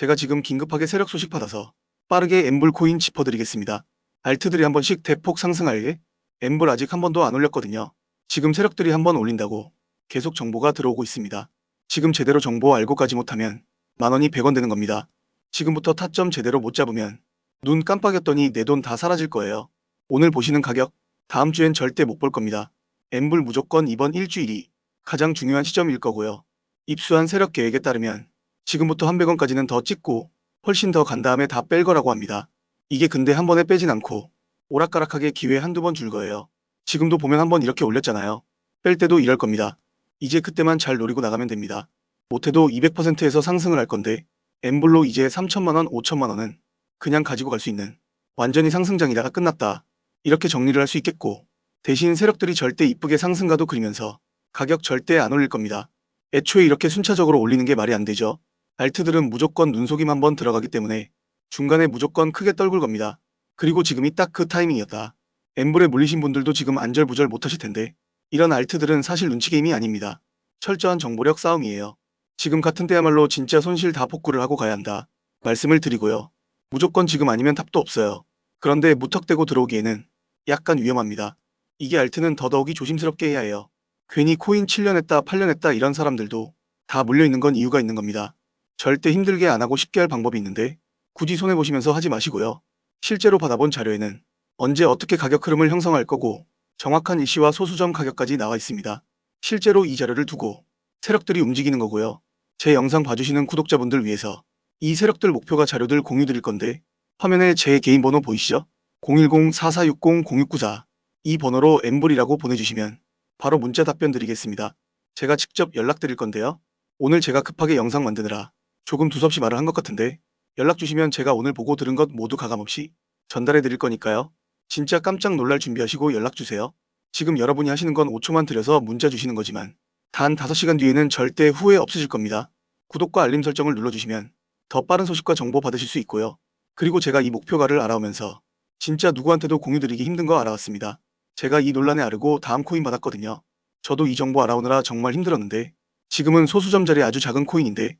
제가 지금 긴급하게 세력 소식 받아서 빠르게 엠블 코인 짚어드리겠습니다. 알트들이 한 번씩 대폭 상승하에 엠블 아직 한 번도 안 올렸거든요. 지금 세력들이 한 번 올린다고 계속 정보가 들어오고 있습니다. 지금 제대로 정보 알고 가지 못하면 만 원이 100원 되는 겁니다. 지금부터 타점 제대로 못 잡으면 눈 깜빡였더니 내 돈 다 사라질 거예요. 오늘 보시는 가격 다음 주엔 절대 못 볼 겁니다. 엠블 무조건 이번 일주일이 가장 중요한 시점일 거고요. 입수한 세력 계획에 따르면 지금부터 한 100원까지는 더 찍고 훨씬 더 간 다음에 다 뺄 거라고 합니다. 이게 근데 한 번에 빼진 않고 오락가락하게 기회 한두 번 줄 거예요. 지금도 보면 한 번 이렇게 올렸잖아요. 뺄 때도 이럴 겁니다. 이제 그때만 잘 노리고 나가면 됩니다. 못해도 200%에서 상승을 할 건데 엠블로 이제 3천만원, 5천만원은 그냥 가지고 갈 수 있는 완전히 상승장이다가 끝났다. 이렇게 정리를 할 수 있겠고 대신 세력들이 절대 이쁘게 상승가도 그리면서 가격 절대 안 올릴 겁니다. 애초에 이렇게 순차적으로 올리는 게 말이 안 되죠. 알트들은 무조건 눈속임 한번 들어가기 때문에 중간에 무조건 크게 떨굴 겁니다. 그리고 지금이 딱 그 타이밍이었다. 엠블에 물리신 분들도 지금 안절부절 못하실 텐데 이런 알트들은 사실 눈치 게임이 아닙니다. 철저한 정보력 싸움이에요. 지금 같은 때야말로 진짜 손실 다 복구를 하고 가야 한다. 말씀을 드리고요. 무조건 지금 아니면 답도 없어요. 그런데 무턱대고 들어오기에는 약간 위험합니다. 이게 알트는 더더욱이 조심스럽게 해야 해요. 괜히 코인 7년 했다 8년 했다 이런 사람들도 다 물려있는 건 이유가 있는 겁니다. 절대 힘들게 안 하고 쉽게 할 방법이 있는데 굳이 손해보시면서 하지 마시고요. 실제로 받아본 자료에는 언제 어떻게 가격 흐름을 형성할 거고 정확한 일시와 소수점 가격까지 나와 있습니다. 실제로 이 자료를 두고 세력들이 움직이는 거고요. 제 영상 봐주시는 구독자분들 위해서 이 세력들 목표가 자료들 공유 드릴 건데 화면에 제 개인 번호 보이시죠? 010-4460-0694 이 번호로 엠블이라고 보내주시면 바로 문자 답변 드리겠습니다. 제가 직접 연락드릴 건데요. 오늘 제가 급하게 영상 만드느라 조금 두섭이 말을 한 것 같은데 연락 주시면 제가 오늘 보고 들은 것 모두 가감없이 전달해 드릴 거니까요. 진짜 깜짝 놀랄 준비하시고 연락 주세요. 지금 여러분이 하시는 건 5초만 들여서 문자 주시는 거지만 단 5시간 뒤에는 절대 후회 없으실 겁니다. 구독과 알림 설정을 눌러주시면 더 빠른 소식과 정보 받으실 수 있고요. 그리고 제가 이 목표가를 알아오면서 진짜 누구한테도 공유드리기 힘든 거 알아왔습니다. 제가 이 논란에 아르고 다음 코인 받았거든요. 저도 이 정보 알아오느라 정말 힘들었는데 지금은 소수점짜리 아주 작은 코인인데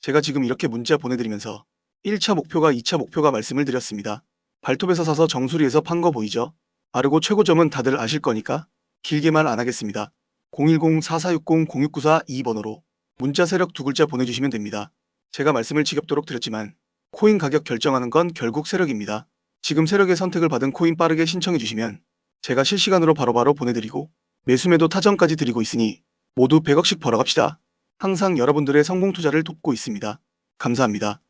제가 지금 이렇게 문자 보내드리면서 1차 목표가 2차 목표가 말씀을 드렸습니다. 발톱에서 사서 정수리에서 판 거 보이죠? 아르고 최고점은 다들 아실 거니까 길게 말안 하겠습니다. 010-4460-0694 2번으로 문자 세력 두 글자 보내주시면 됩니다. 제가 말씀을 지겹도록 드렸지만 코인 가격 결정하는 건 결국 세력입니다. 지금 세력의 선택을 받은 코인 빠르게 신청해 주시면 제가 실시간으로 바로바로 보내드리고 매수매도 타점까지 드리고 있으니 모두 100억씩 벌어갑시다. 항상 여러분들의 성공 투자를 돕고 있습니다. 감사합니다.